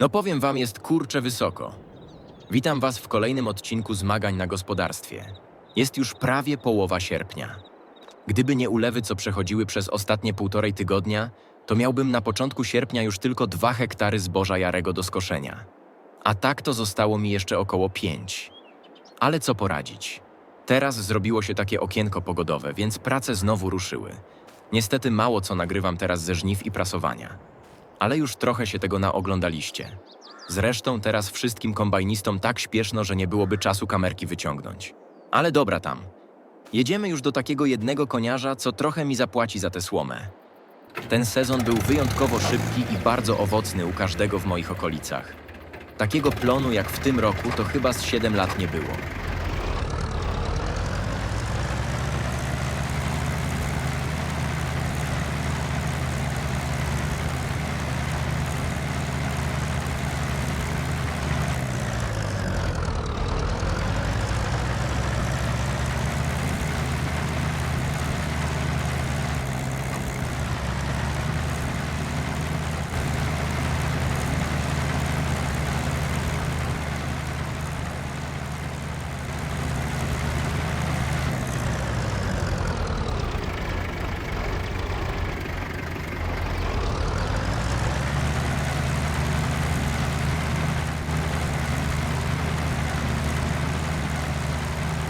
No powiem wam, jest kurcze wysoko. Witam was w kolejnym odcinku zmagań na gospodarstwie. Jest już prawie połowa sierpnia. Gdyby nie ulewy, co przechodziły przez ostatnie półtorej tygodnia, to miałbym na początku sierpnia już tylko dwa hektary zboża jarego do skoszenia. A tak to zostało mi jeszcze około pięć. Ale co poradzić? Teraz zrobiło się takie okienko pogodowe, więc prace znowu ruszyły. Niestety mało co nagrywam teraz ze żniw i prasowania. Ale już trochę się tego naoglądaliście. Zresztą teraz wszystkim kombajnistom tak śpieszno, że nie byłoby czasu kamerki wyciągnąć. Ale dobra tam. Jedziemy już do takiego jednego koniarza, co trochę mi zapłaci za tę słomę. Ten sezon był wyjątkowo szybki i bardzo owocny u każdego w moich okolicach. Takiego plonu jak w tym roku to chyba z 7 lat nie było.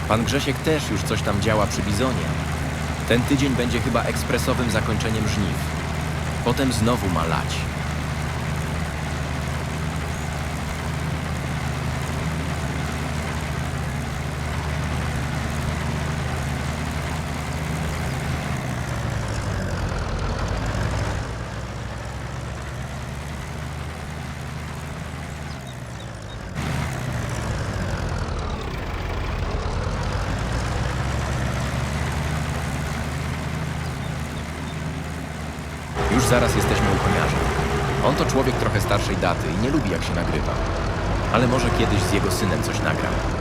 Pan Grzesiek też już coś tam działa przy Bizonie. Ten tydzień będzie chyba ekspresowym zakończeniem żniw. Potem znowu ma lać. Już zaraz jesteśmy u koniarza. On to człowiek trochę starszej daty i nie lubi jak się nagrywa. Ale może kiedyś z jego synem coś nagram.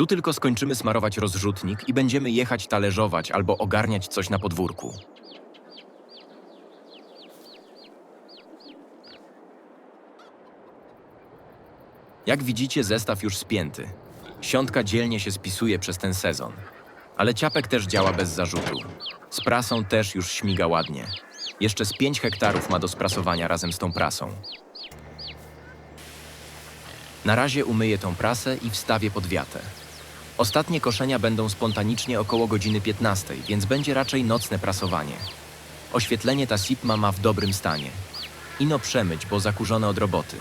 Tu tylko skończymy smarować rozrzutnik i będziemy jechać talerzować albo ogarniać coś na podwórku. Jak widzicie, zestaw już spięty. Siątka dzielnie się spisuje przez ten sezon. Ale ciapek też działa bez zarzutu. Z prasą też już śmiga ładnie. Jeszcze z 5 hektarów ma do sprasowania razem z tą prasą. Na razie umyję tą prasę i wstawię pod wiatę. Ostatnie koszenia będą spontanicznie około godziny 15, więc będzie raczej nocne prasowanie. Oświetlenie ta SIPMA ma w dobrym stanie. Ino przemyć, bo zakurzone od roboty.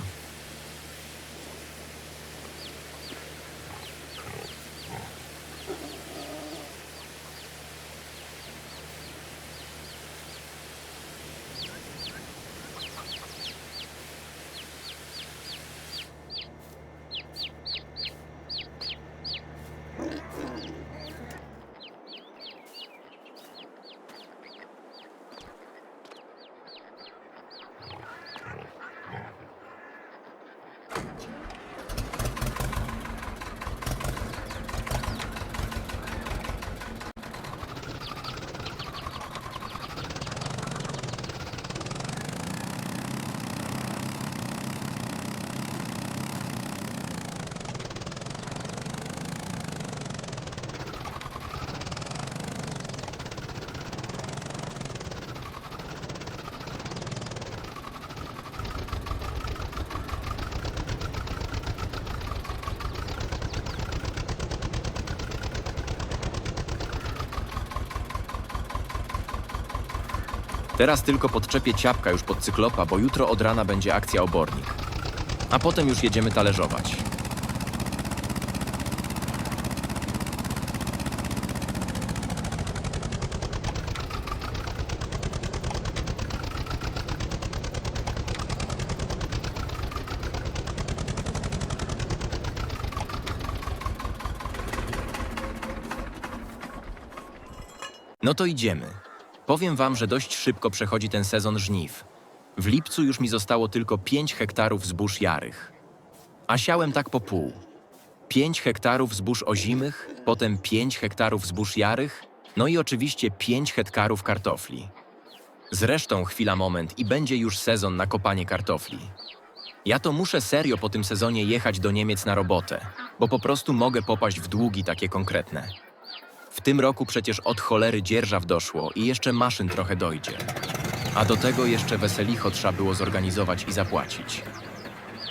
Teraz tylko podczepię ciapka już pod cyklopa, bo jutro od rana będzie akcja obornik. A potem już jedziemy talerzować. No to idziemy. Powiem wam, że dość szybko przechodzi ten sezon żniw. W lipcu już mi zostało tylko 5 hektarów zbóż jarych. A siałem tak po pół. 5 hektarów zbóż ozimych, potem 5 hektarów zbóż jarych, no i oczywiście 5 hektarów kartofli. Zresztą chwila moment i będzie już sezon na kopanie kartofli. Ja to muszę serio po tym sezonie jechać do Niemiec na robotę, bo po prostu mogę popaść w długi takie konkretne. W tym roku przecież od cholery dzierżaw doszło i jeszcze maszyn trochę dojdzie. A do tego jeszcze weselicho trzeba było zorganizować i zapłacić.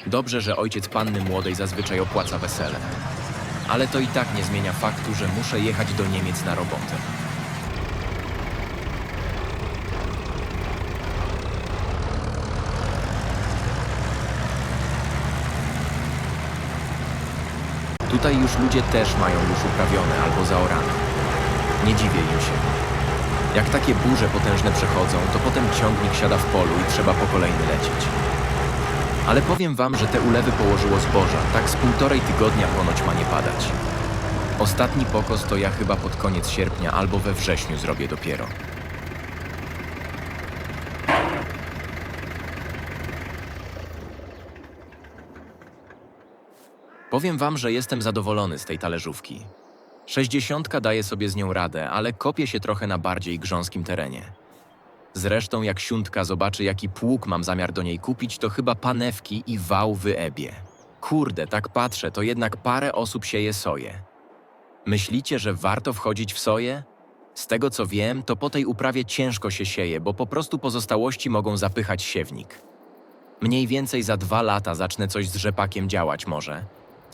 Dobrze, że ojciec panny młodej zazwyczaj opłaca wesele. Ale to i tak nie zmienia faktu, że muszę jechać do Niemiec na robotę. Tutaj już ludzie też mają już uprawione albo zaorane. Nie dziwię im się. Jak takie burze potężne przechodzą, to potem ciągnik siada w polu i trzeba po kolejny lecieć. Ale powiem wam, że te ulewy położyło zboża, tak z półtorej tygodnia ponoć ma nie padać. Ostatni pokos to ja chyba pod koniec sierpnia albo we wrześniu zrobię dopiero. Powiem wam, że jestem zadowolony z tej talerzówki. Sześćdziesiątka daje sobie z nią radę, ale kopie się trochę na bardziej grząskim terenie. Zresztą jak siuntka zobaczy, jaki pług mam zamiar do niej kupić, to chyba panewki i wał wyebie. Kurde, tak patrzę, to jednak parę osób sieje soję. Myślicie, że warto wchodzić w soję? Z tego co wiem, to po tej uprawie ciężko się sieje, bo po prostu pozostałości mogą zapychać siewnik. Mniej więcej za dwa lata zacznę coś z rzepakiem działać może.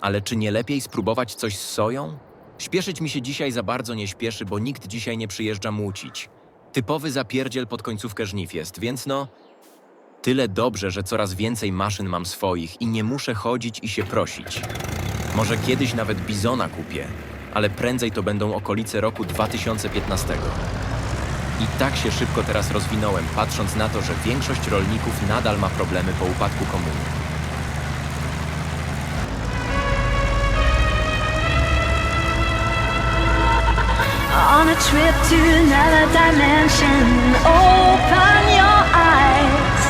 Ale czy nie lepiej spróbować coś z soją? Śpieszyć mi się dzisiaj za bardzo nie śpieszy, bo nikt dzisiaj nie przyjeżdża młócić. Typowy zapierdziel pod końcówkę żniw jest, więc no... Tyle dobrze, że coraz więcej maszyn mam swoich i nie muszę chodzić i się prosić. Może kiedyś nawet bizona kupię, ale prędzej to będą okolice roku 2015. I tak się szybko teraz rozwinąłem, patrząc na to, że większość rolników nadal ma problemy po upadku komuny. On a trip to another dimension, open your eyes.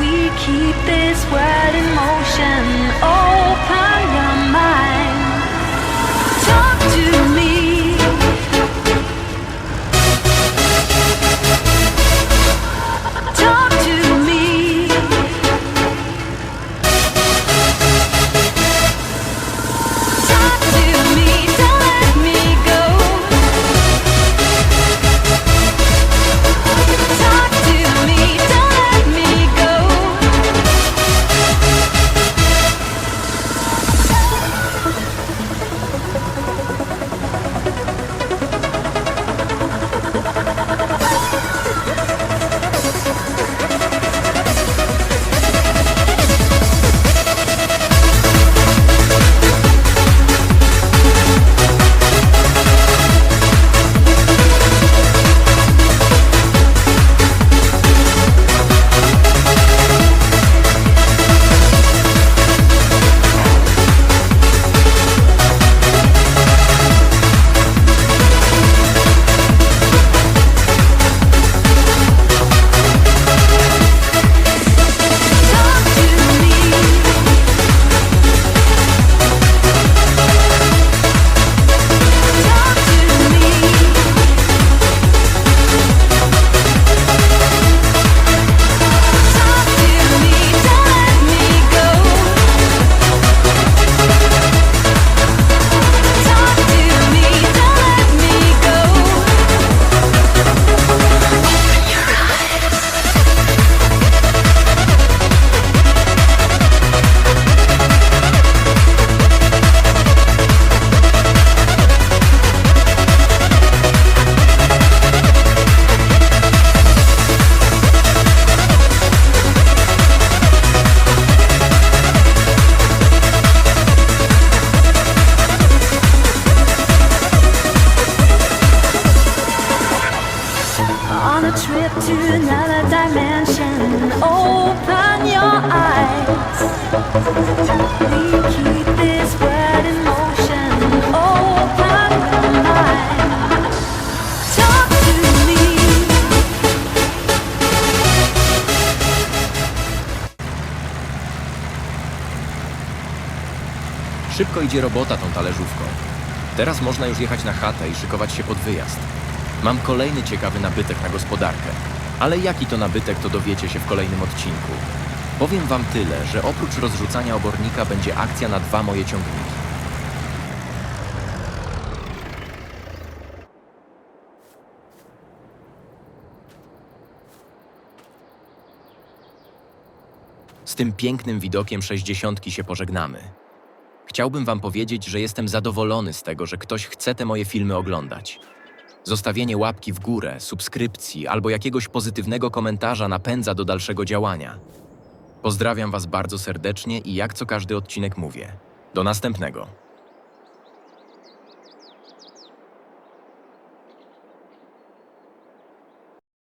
We keep this world in motion, open your mind. Talk to Szybko idzie robota tą talerzówką. Teraz można już jechać na chatę i szykować się pod wyjazd. Mam kolejny ciekawy nabytek na gospodarkę. Ale jaki to nabytek, to dowiecie się w kolejnym odcinku. Powiem wam tyle, że oprócz rozrzucania obornika będzie akcja na dwa moje ciągniki. Z tym pięknym widokiem sześćdziesiątki się pożegnamy. Chciałbym wam powiedzieć, że jestem zadowolony z tego, że ktoś chce te moje filmy oglądać. Zostawienie łapki w górę, subskrypcji albo jakiegoś pozytywnego komentarza napędza do dalszego działania. Pozdrawiam was bardzo serdecznie i jak co każdy odcinek mówię. Do następnego.